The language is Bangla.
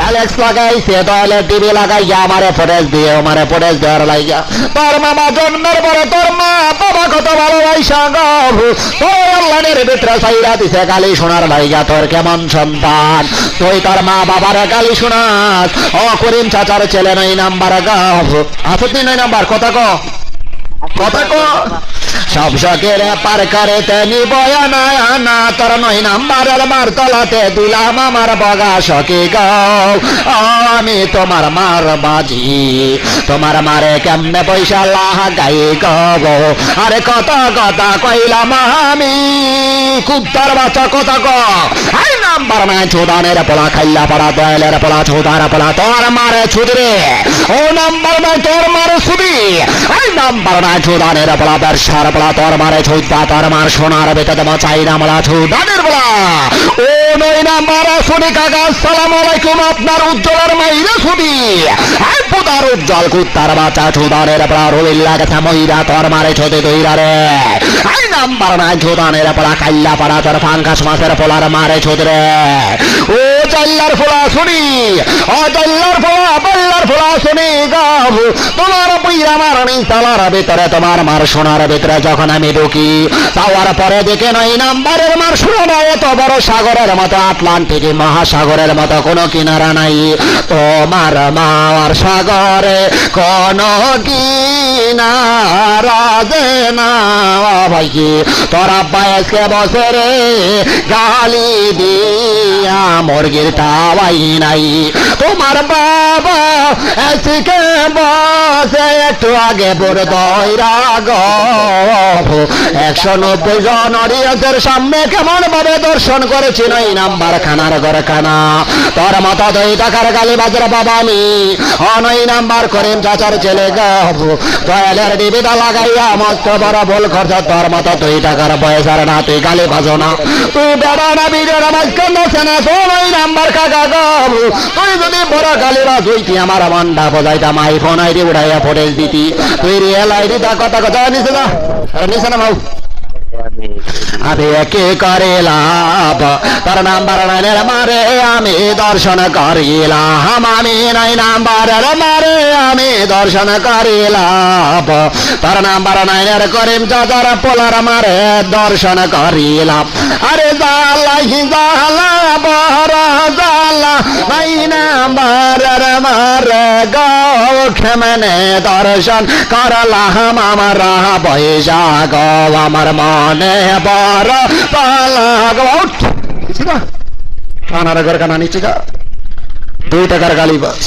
অ্যালেক্স লাগাইছে তাহলে টিভি লাগাইয়া আমারে ফুটেজ দিয়ে, আমারে ফুটেজ দেওয়ার লাইয়া তোর মামা জন্মের পরে তোর মা বাবা কত ভালোবাসা তোর আল্লাহের ভিতরে সাইরা দিছে গালি শোনার লাইগা, তোর কেমন সন্তান? তুই তোর মা বাবার গালি শোনাস। ও করিম চাচার ছেলে নই নাম্বার গাও আসুন নই নাম্বার, কথা কো। কথা কো। সব শখের পার করে তেনি বয়ানা না তোর নয় নাম্বারের মার তলাতে দিলাম আমার বগা শখে গাও। আমি তোমার মার বাজি তোমার মারে কেমনে পয়সা লাহা গাই গব। আরে কত কথা কইলাম আমি কুত্তার বাচ্চা কথা ক আই নাম্বার নাই, চোদানের পোলা, খাইলা পড়া, দয়ালের পোলা, চোদার পোলা, তোর মারে ছুদরে ও নাম্বার নাই, তোর মারে ছুদি। আই নাম্বার নাই, চোদানের পোলা ব্যবসার পোলা, তোর মারে ছুদা তোর মার সোনার বেতে দেবো চাই না মোলা, চোদানের পোলা। ও নই নাম্বার শুনি কাকা, আসসালামু আলাইকুম, আপনার উজ্জ্বলের মাইরে ছুদি। পুতার উজ্জ্বল কুত্তার বাচ্চা, চোদানের পোলা, রলিল্লা গেছে মহিরা তোর মারে ছুদি, দইরা রে। নাই চোদানের পোলা কাইল্লা পাড়া তোর ফাঙ্কাস মাসের পোলার মারে ছোদরে ও চাল্লার ফোলা, শুনি। ও চাল্লার ফোলা ফোলা শুনি গাব তোমার বইরা মারণি তালার ভিতরে তোমার মার সোনার ভিতরে যখন আমি ঢুকি তাওয়ার পরে দেখে নই নাম্বারের মার শোনা এত বড় সাগরের মতো, আটলান্টিক মহাসাগরের মতো, কোনো কিনারা নাই। তোমার মার সাগরে কোন কিনারা যে না ভাই তোরা বয়সকে বছরে গালি দিয়া মুরগির টাওয়াই নাই তোমার বাবা এসিকে বসে একটু আগে বড় দয়রা একশো নব্বই জন অডিয়েন্সের সামনে কেমন ভাবে দর্শন করেছি নই নাম্বার খানার ঘরে খানা তোর মতো দুই টাকার গালি বাজার বাবা আমি অনই নাম্বার করিম চাচার ছেলে গভ দয়ালের ডিবিটা লাগাইয়া মস্ত বড় ভুল খরচ তোর মতো দুই টাকার পয়সার না তুই গালি বাজো না তুই বেড়া না বিজয়ের মাঝখান না ওই নাম্বার কাকা গভ তুই যদি বড় বাজ হইতি আমার মন্ডা বজাইতাম আইফোন আইডি উড়াইয়া ফুটেজ দিতি। তুই রিয়েল আইডি তা কথা কথা নিছে না নিছে না মাউ আরে কে করে লাভ? তার নাম্বার নাইনের মারে আমি দর্শন করিলাম। আমি নাই নাম্বারের মারে আমি দর্শন করিলাম। তার নাম্বার নাইনের করিম চাচার পোলার মারে দর্শন করিলাম। আরে জালা হি জালা বহর জালা নাই নাম্বারের মারে গাও দর্শন করলাম। আমার পয়সা গো আমার মনে বড় পালাগ কানার ঘর কানা নিচে যা। দুইটা গালি বাজ।